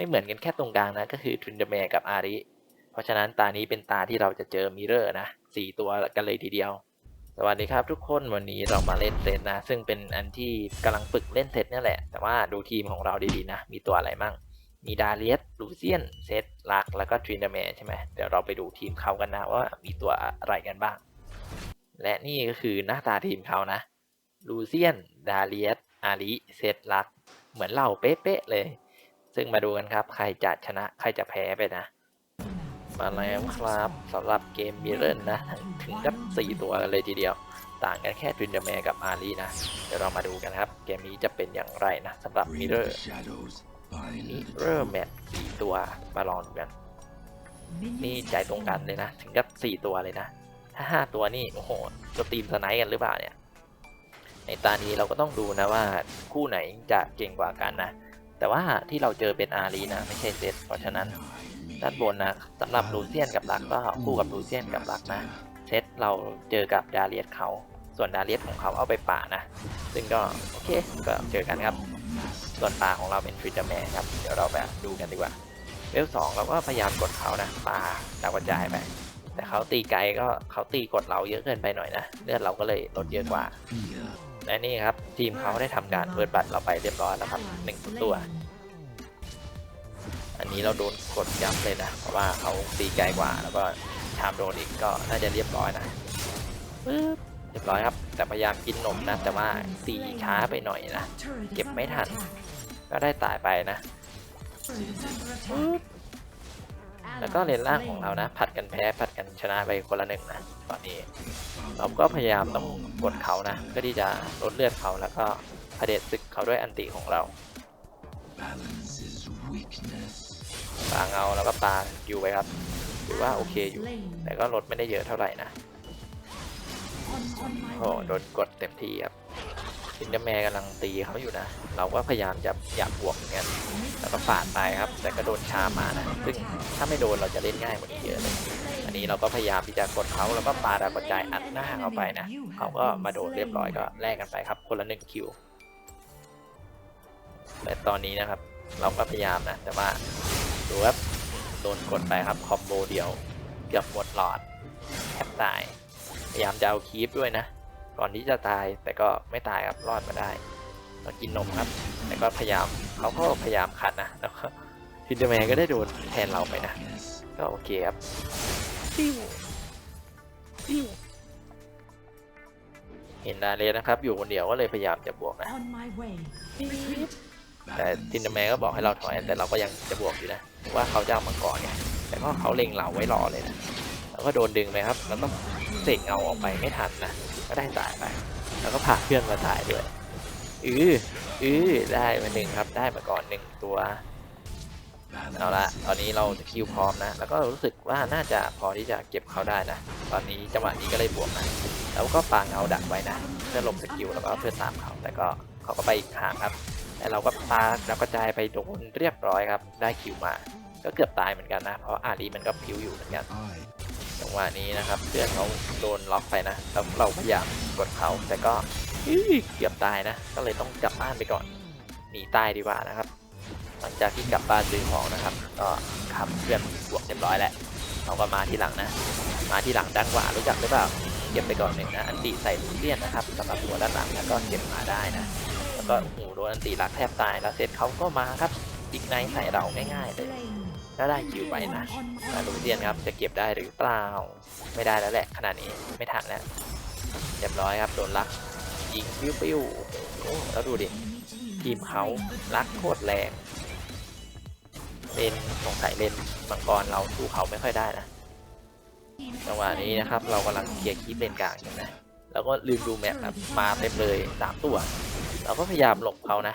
ไม่เหมือนกันแค่ตรงกลางนะก็คือทุนเดเมกับอาริเพราะฉะนั้นตานี้เป็นตาที่เราจะเจอมิเรอร์นะสี่ตัวกันเลยทีเดียว สวัสดีครับทุกคนวันนี้เรามาเล่นเซตนะ ซึ่งเป็นอันที่กำลังฝึกเล่นเซตนี่แหละ แต่ว่าดูทีมของเราดีๆนะ มีตัวอะไรมั่ง มีดาเลียสลูเซียนเซตลักแล้วก็ทรินเดเมใช่ไหมเดี๋ยวเราไปดูทีมเขากันนะว่ามีตัวอะไรกันบ้าง และนี่ก็คือหน้าตาทีมเขานะลูเซียนดาเลียสอาริเซตลักเหมือนเราเป๊ะๆเลย ซึ่งมาดูกันครับ ใครจะชนะใครจะแพ้ไปนะ มาแล้วครับสำหรับเกมมิเรนนะ ถึงกับ 4 ตัวกันเลยทีเดียว ต่างกันแค่ทรินเดอร์แมกับอารีนะ เดี๋ยวเรามาดูกันครับ เกมนี้จะเป็นอย่างไรนะสำหรับมิ Bring เรอ the ร์ shadows. มิ Bind เรอร์แมทสี่ตัวมาลองดูกันนี่ใจตรงกันเลยนะ ถึงกับ 4 ตัวเลยนะ ถ้า 5 ตัวนี่โอ้โหจะตีมสไนด์กันหรือเปล่าเนี่ยในตานี้เราก็ต้องดูนะว่าคู่ไหนจะเก่งกว่ากันนะ แต่ว่าที่เราเจอเป็นอารีนะไม่ใช่เซตเพราะฉะนั้นด้านบนนะสำหรับลูเซียนกับลักก็คู่กับลูเซียนกับลักนะเซตเราเจอกับดาเลียสเขา ส่วนดาเลียสของเขาเอาไปป่านะ ซึ่งก็โอเคก็เจอกันครับ ส่วนป่าของเราเป็นฟรีดแมนครับเดี๋ยวเราแบบดูกันดีกว่าเวลสองเราก็พยายามกดเขานะป่าดาวกระจายไปแต่เขาตีไกลก็เขาตีกดเราเยอะเกินไปหน่อยนะเลือดเราก็เลยลดเยอะกว่า และนี่ครับ ทีมเขาได้ทำการเปิดบัตรเราไปเรียบร้อยแล้วครับหนึ่งตัว อันนี้เราโดนกดยับเลยนะ เพราะว่าเขาตีไกลกว่าแล้วก็ชามโดนอีกก็น่าจะเรียบร้อยนะปึ๊บเรียบร้อยครับ แต่พยายามกินนมนะ แต่ว่าตีช้าไปหน่อยนะ เก็บไม่ทัน ก็ได้ตายไปนะปึ๊บ แล้วก็เลนล่างของเรานะ ผัดกันแพ้ผัดกันชนะไปคนละหนึ่งนะตอนนี้ เราก็พยายามต้องกดเขานะเพื่อที่จะลดเลือดเขาแล้วก็เผด็จศึกเขาด้วยอันติของเราปาเงาแล้วก็ปาอยู่ไปครับถือว่าโอเคอยู่ แต่ก็ลดไม่ได้เยอะเท่าไหร่นะโอ้โหโดนกดเต็มที่ครับ ซินเดอร์แมร์กำลังตีเขาอยู่นะ เราก็พยายามจะอยากบวกเหมือนกันแล้วก็ปาดไปครับ แต่ก็โดนชามานะ ซึ่งถ้าไม่โดนเราจะเล่นง่ายกว่านี้เยอะเลย อันนี้เราก็พยายามที่จะกดเขาแล้วก็ปาดากระจายอัดหน้าเขาไปนะ เขาก็มาโดนเรียบร้อยก็แลกกันไปครับ คนละหนึ่งคิว แต่ตอนนี้นะครับ เราก็พยายามนะ แต่ว่าดูครับ โดนกดไปครับ คอมโบเดียว เกือบหมดหลอดแทบตาย พยายามจะเอาคีปด้วยนะ ก่อนที่จะตายแต่ก็ไม่ตายครับรอดมาได้เรากินนมครับ แต่ก็พยายามเขาก็พยายามขัดนะแล้วก็ทินเดอร์แมนก็ได้โดนแทนเราไปนะ Yes. ก็โอเคครับปิ้วปิ้วเห็นดาเลสนะครับ อยู่คนเดียวก็เลยพยายามจะบวกนะ On my way. แต่ทินเดอร์แมนก็บอกให้เราถอยแต่เราก็ยังจะบวกอยู่นะว่าเขาจะเอามังกรไงแต่ก็เขาเล็งเราไว้รอเลยนะแล้วก็โดนดึงไปครับแล้วก็เสกเงาออกไปไม่ทันนะ ก็ได้ตายไปแล้วก็พาเพื่อนมาตายด้วยอืออือได้มาหนึ่งครับ ได้มาก่อนหนึ่งตัว เอาละตอนนี้เราจะคิวพร้อมนะ แล้วก็รู้สึกว่าน่าจะพอที่จะเก็บเขาได้นะ ตอนนี้จังหวะนี้ก็เลยบวกนะแล้วก็ปางเงาดักไว้นะ เพื่อลบสกิลแล้วก็เพื่อตามเขา แต่ก็เขาก็ไปอีกทางครับ แต่เราก็ปาแล้วก็จายไปโดนเรียบร้อยครับ ได้คิวมา ก็เกือบตายเหมือนกันนะ เพราะอารีมันก็พิวอยู่เหมือนกัน งหวะนี้นะครับเพื่อนเขาโดนล็อกไปนะแล้วเราพยายามกดเขาแต่ก็เกือบตายนะ ก็เลยต้องกลับบ้านไปก่อนหนีตายดีกว่านะครับ หลังจากที่กลับบ้านซื้อของนะครับ ก็ขับเพื่อนบวกเรียบร้อยแหละเราก็มาที่หลังนะ มาที่หลังด้านขวารู้จักหรือเปล่าเก็บไปก่อนหนึ่งนะอันตีใส่ลูเลียนนะครับสำหรับตัวด้านหลังแล้วก็เก็บมาได้นะ แล้วก็โอ้โหโดนอันตีรักแทบตายแล้วเสร็จเขาก็มาครับอีกไนใส่เราง่ายๆเลย ก็ได้คิวไปนะมาลูเซียนครับจะเก็บได้หรือเปล่า ไม่ได้แล้วแหละขนาดนี้ไม่ทันแล้วเรียบร้อยครับโดนลักยิงปิ้วปิ้วโอ้โหแล้วดูดิทีมเขาลักโคตรแรงเลนสงสัยเลนมังกรเราสู้เขาไม่ค่อยได้นะจังหวะนี้นะครับเรากำลังเคลียร์คีปเลนกลางอยู่นะแล้วก็ลืมดูแมปครับมาเต็มเลยสามตัว เราก็พยายามหลบเขานะ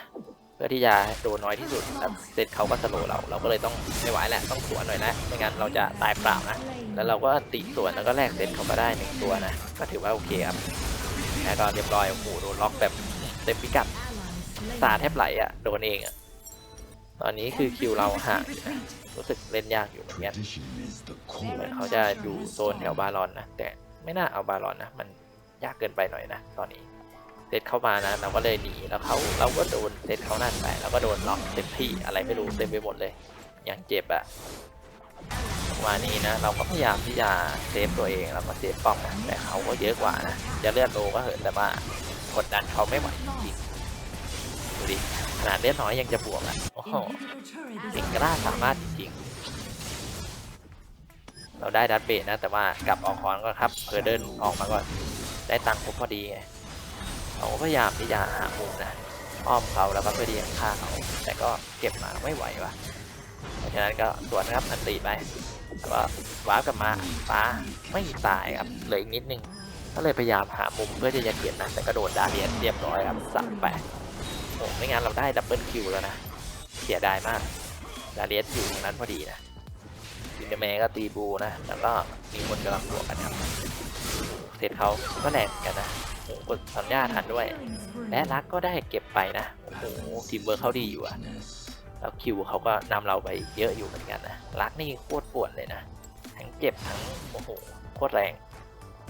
เพื่อที่จะโดนน้อยที่สุดครับเสร็จเขาก็สโลว์เรา เราก็เลยต้องไม่ไหวแหละต้องสวนหน่อยนะ ไม่งั้นเราจะตายเปล่านะ แล้วเราก็ติสวนแล้วก็แลกเซตเขามาได้หนึ่งตัวนะ ก็ถือว่าโอเคครับ แล้วก็เรียบร้อยโอ้โหโดนล็อกแบบเต็มพิกัดตาแทบไหลอะโดนเองอะ ตอนนี้คือคิวเราห่างรู้สึกเล่นยากอยู่เหมือนกันเหมือนเขาจะอยู่โซนแถวบาลอนนะ แต่ไม่น่าเอาบาลอนนะ มันยากเกินไปหน่อยนะ ตอนนี้ เซตเข้ามานะเราก็เลยหนีแล้วเขาเราก็โดนเซตเขานั่นไปแล้วก็โดนล็อกเต็มที่อะไรไม่รู้เต็มไปหมดเลย อย่างเจ็บอะจังหวะนี้นะเราก็พยายามที่จะเซฟตัวเองแล้วก็เซฟป้อมนะแต่เขาก็เยอะกว่านะจะเลือดโลก็เหินแต่ว่ากดดันเขาไม่ไหวจริงดูดิขนาดเลือดน้อยยังจะบวกอะโอ้โหสิงกล้าสามารถจริงๆเราได้ดัตเบทนะแต่ว่ากลับออกคอนก็ครับเพอเดินออกมาก่อนได้ตังค์ครบพอดีไง เราก็พยายามที่จะหามุมนะอ้อมเขาแล้วก็เพื่อที่จะฆ่าเขาแต่ก็เก็บมาไม่ไหวว่ะเพราะฉะนั้นก็สวนครับอันตีไปแล้วก็ว้าร์ปกลับมาฟ้าไม่ตายครับเหลืออีกนิดนึงก็เลยพยายามหามุมเพื่อที่จะเก็บนะแต่ก็โดนดาเรียนเรียบร้อยครับสามแปดโอ้ไม่งั้นเราได้ดับเบิลคิวแล้วนะเสียดายมากดาเลียสอยู่ตรงนั้นพอดีนะซินเดอร์แมก็ตีบูนะแล้วก็มีคนกำลังบวกกันครับ เซตเขาก็แหลกกันนะโอ้โหกดสัญญาทันด้วย และรักก็ได้เก็บไปนะโอ้โหทีมเวิร์เขาดีอยู่อะแล้วคิวเขาก็นำเราไปเยอะอยู่เหมือนกันนะรักนี่โคตรปวดเลยนะทั้งเจ็บทั้งโอ้โหโคตรแรง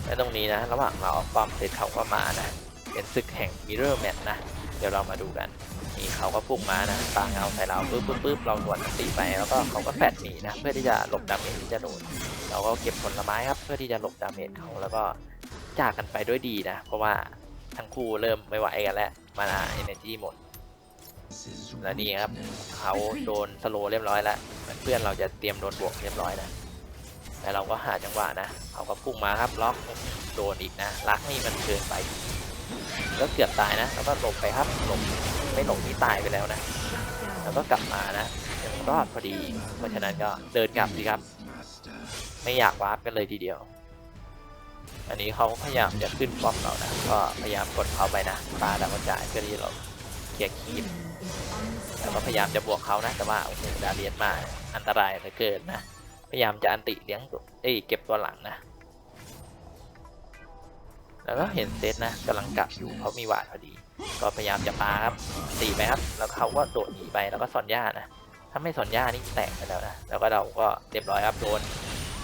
และตรงนี้นะ ระหว่างเราป้อมเซตเขาก็มานะ เป็นศึกแห่งมิเรอร์แมทนะ เดี๋ยวเรามาดูกัน นี่เขาก็พุ่งมานะปาเงาใส่เราปึ๊บปึ๊บปึ๊บเราสวนตีไปแล้วก็เขาก็แฟดหนีนะเพื่อที่จะหลบดาเมจที่จะโดนเราก็เก็บผลไม้ครับเพื่อที่จะหลบดาเมจเขาแล้วก็จากกันไปด้วยดีนะ เพราะว่าทั้งคู่เริ่มไม่ไหวกันแล้วมานาเอเนจีหมดและนี่ครับเขาโดนสโลเรียบร้อยแล้วเหมือนเพื่อนเราจะเตรียมโดนบวกเรียบร้อยนะแต่เราก็หาจังหวะนะเขาก็พุ่งมาครับล็อกโดนอีกนะลักนี่มันเกินไป ก็เกือบตายนะแล้วก็หลบไปครับหลบ ไม่หลบนี่ตายไปแล้วนะ แล้วก็กลับมานะยังรอดพอดี เพราะฉะนั้นก็เดินกลับสิครับ ไม่อยากวาร์ปกันเลยทีเดียว อันนี้เขาพยายามจะขึ้นป้อมเรานะ ก็พยายามกดเขาไปนะปาดาวกระจายเพื่อที่เราเคลียร์คีบแล้วก็พยายามจะบวกเขานะ แต่ว่าโอ้โหดาเลียนมาอันตรายเหลือเกินนะ พยายามจะอันติเลี้ยงตัวเอ้ยเก็บตัวหลังนะ แล้วก็เห็นเซตนะกำลังกลับอยู่เขามีหวาดพอดี ก็พยายามจะปาครับตีไปครับ แล้วเขาก็โดดหนีไปแล้วก็สอนย่านะถ้าไม่สอนย่านี่แตกไปแล้วนะแล้วก็เราก็เรียบร้อยครับโดน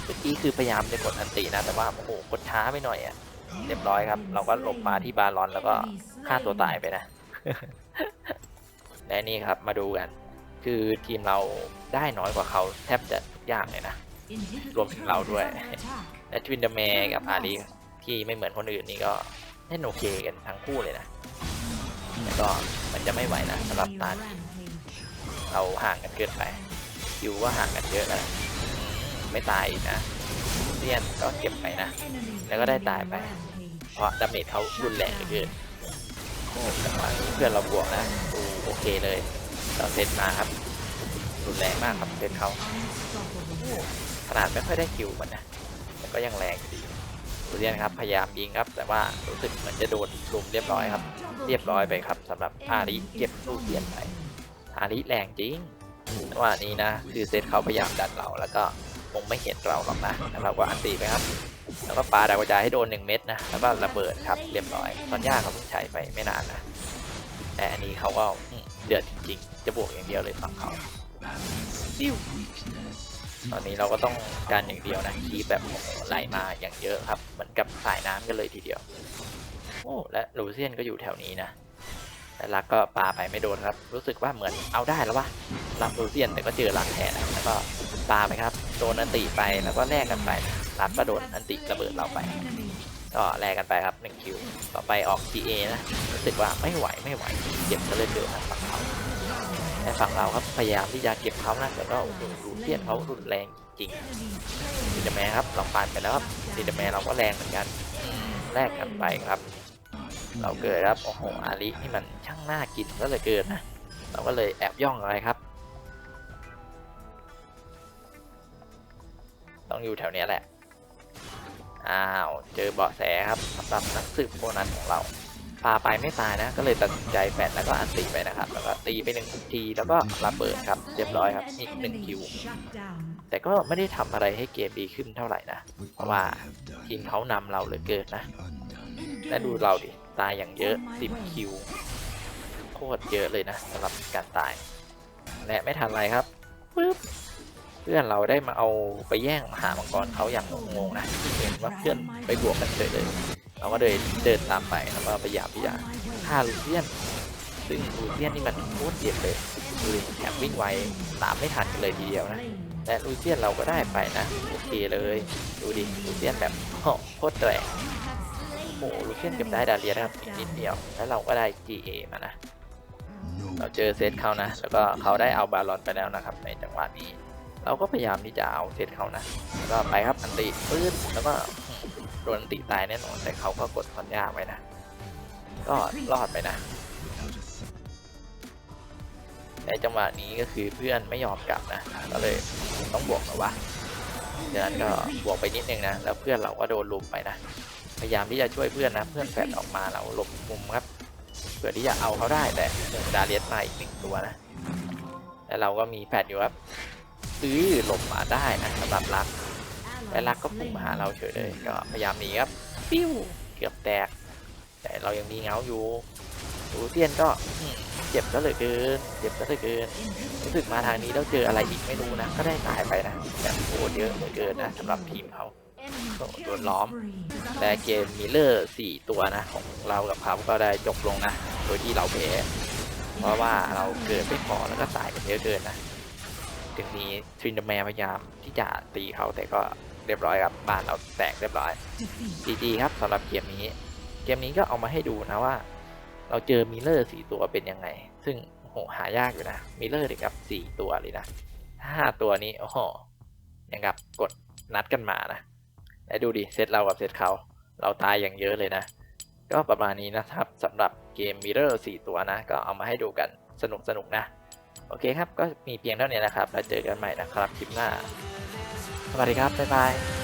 เมื่อกี้คือพยายามจะกดอันตินะ แต่ว่าโอ้โหกดช้าไปหน่อยอะเรียบร้อยครับ เราก็หลบมาที่บาลอนแล้วก็ฆ่าตัวตายไปนะและนี่ครับมาดูกัน คือทีมเราได้น้อยกว่าเขาแทบจะทุกอย่างเลยนะรวมถึงเราด้วยและทวินเดอร์แมร์กับอารี ที่ไม่เหมือนคนอื่นนี่ก็เล่นโอเคกันทั้งคู่เลยนะแต่ก็มันจะไม่ไหวนะสำหรับตาทีมเราห่างกันเกินไปคิวก็ห่างกันเยอะแล้วไม่ตายอีกนะเลียนก็เก็บไปนะ แล้วก็ได้ตายไป เพราะดาเมจเขารุนแรงเกือเกินโอ้จังหวะนี้เพื่อนเราบวกนะโอเคเลยเราเซตมาครับรุนแรงมากครับเซตเขาขนาดไม่ค่อยได้คิวมันนะแต่ก็ยังแรงดี ดูเรียนครับพยายามยิงครับ แต่ว่ารู้สึกเหมือนจะโดนลุมเรียบร้อยครับ เรียบร้อยไปครับสำหรับอาริเก็บลูกเรียนไปอาริแรงจริงจังหวะนี้นะคือเซตเขาพยายามดันเราแล้วก็คงไม่เห็นเราหรอกนะแล้วเราก็อันตีไปครับแล้วก็ปาดาวกระจายให้โดนหนึ่งเม็ดนะแล้วก็ระเบิดครับเรียบร้อยตอนย่าเขาเพิ่งใช้ไปไม่นานนะแต่อันนี้เขาก็เดือดจริงๆจะบวกอย่างเดียวเลยฝั่งเขา ตอนนี้เราก็ต้องการอย่างเดียวนะคีแบบไหลมาอย่างเยอะครับ เหมือนกับสายน้ำกันเลยทีเดียว โอ้และลูเซียนก็อยู่แถวนี้นะแต่ลักก็ปาไปไม่โดนครับ รู้สึกว่าเหมือนเอาได้แล้ววะรับลูเซียนแต่ก็เจอลักแทนนะแล้วก็ปาไปครับโดนอันติไปแล้วก็แลกกันไปนะลักก็โดนอันติระเบิดเราไปก็แลกกันไปครับ1คิวต่อไปออก GA นะรู้สึกว่าไม่ไหวไม่ไหวเจ็บก็เลยเกินทางฝั่งเขา ฝั่งเราครับพยายามที่จะเก็บเขานะแต่ก็โอ้โหดูเสียนเขารุนแรงจริงดีเดแมครับเราปานไปแล้วครับดีเดแมเราก็แรงเหมือนกันแลกกันไปครับ เราเกิดครับโอ้โหอาลินี่มันช่างน่ากินก็เลยเกินนะเราก็เลยแอบย่องอะไรครับ ต้องอยู่แถวนี้แหละอ้าวเจอเบาะแสครับสำหรับนักสืบโคนันของเรา ปาไปไม่ตายนะ ก็เลยตัดสินใจแฟดแล้วก็อันตีไปนะครับ แล้วก็ตีไปหนึ่งทีแล้วก็ระเบิดครับ เรียบร้อยครับอีกหนึ่งคิว แต่ก็ไม่ได้ทำอะไรให้เกมดีขึ้นเท่าไหร่นะ เพราะว่าทีมเขานำเราเหลือเกินนะ และดูเราดิ ตายอย่างเยอะ10คิว โคตรเยอะเลยนะสำหรับการตาย และไม่ทันไรครับปึ๊บเพื่อนเราได้มาเอาไปแย่งมหามังกรเขาอย่างงงๆนะเห็นว่าเพื่อนไปบวกกันเฉยเลย เราก็เลยเดินตามไปแล้วก็พยายามที่จะฆ่าลูเซียน ซึ่งลูเซียนนี่มันโคตรเจ็บเลยคือแถมวิ่งไวตามไม่ทันกันเลยทีเดียวนะแต่ลูเซียนเราก็ได้ไปนะโอเคเลยดูดิลูเซียนแบบโคตรแรงโอ้โหลูเซียนเก็บได้ดาเลียนะครับอีกนิดเดียวแล้วเราก็ได้ GA มานะเราเจอเซตเขานะ แล้วก็เขาได้เอาบาลอนไปแล้วนะครับ ในจังหวะนี้ เราก็พยายามที่จะเอาเซตเขานะแล้วก็ไปครับอันติปื้นแล้วก็ โดนันติตายแน่นอน แต่เขาก็กดคอนยาไว้นะ ก็รอดไปนะ ในจังหวะนี้ก็คือเพื่อนไม่ยอมกลับนะ ก็เลยต้องบวกแล้วะดังนั้นก็บวกไปนิดนึงนะ แล้วเพื่อนเราก็โดนลุมไปนะ พยายามที่จะช่วยเพื่อนนะ เพื่อนแฟดออกมาเราหลบมุมครับ เพื่อที่จะเอาเขาได้แต่ดาเลียสมาอีกหนึ่งตัวนะ แล้วเราก็มีแฟดอยู่ครับซื้อหลบมาได้นะสำหรับรัก และรักก็พุ่งมาหาเราเฉยเลยก็พยายามหนีครับปิ้วเกือบแตก แต่เรายังมีเงาอยู่ดูเซียนก็อืมเจ็บซะเหลือเกินเจ็บซะเหลือเกินรู้สึกมาทางนี้แล้วเจออะไรอีกไม่รู้นะ ก็ได้ตายไปนะแบบโคตรเยอะเหลือเกินนะสำหรับทีมเขาโดนล้อม แต่เกมมิลเลอร์สี่ตัวนะ ของเรากับเขาก็ได้จบลงนะ โดยที่เราแพ้เพราะว่าเราเกินไม่พอแล้วก็ตายกันเยอะเกินนะ ถึงมีทรินเดอร์แมนพยายามที่จะตีเขาแต่ก็ เรียบร้อยครับบ้านเราแตกเรียบร้อยจีจีครับสำหรับเกมนี้ เกมนี้ก็เอามาให้ดูนะว่า เราเจอมิลเลอร์สี่ตัวเป็นยังไง ซึ่งโหหายากอยู่นะมิลเลอร์ถึงกับสี่ตัวเลยนะห้าตัวนี้โอ้โหยังกับกดนัดกันมานะแล้วดูดิเซตเรากับเซตเขาเราตายอย่างเยอะเลยนะ ก็ประมาณนี้นะครับสำหรับเกมมิเรอร์4ตัวนะ ก็เอามาให้ดูกันสนุกสนุกๆนะ โอเคครับ ก็มีเพียงเท่านี้นะครับ แล้วเจอกันใหม่นะครับคลิปหน้า สวัสดีครับ บ๊ายบาย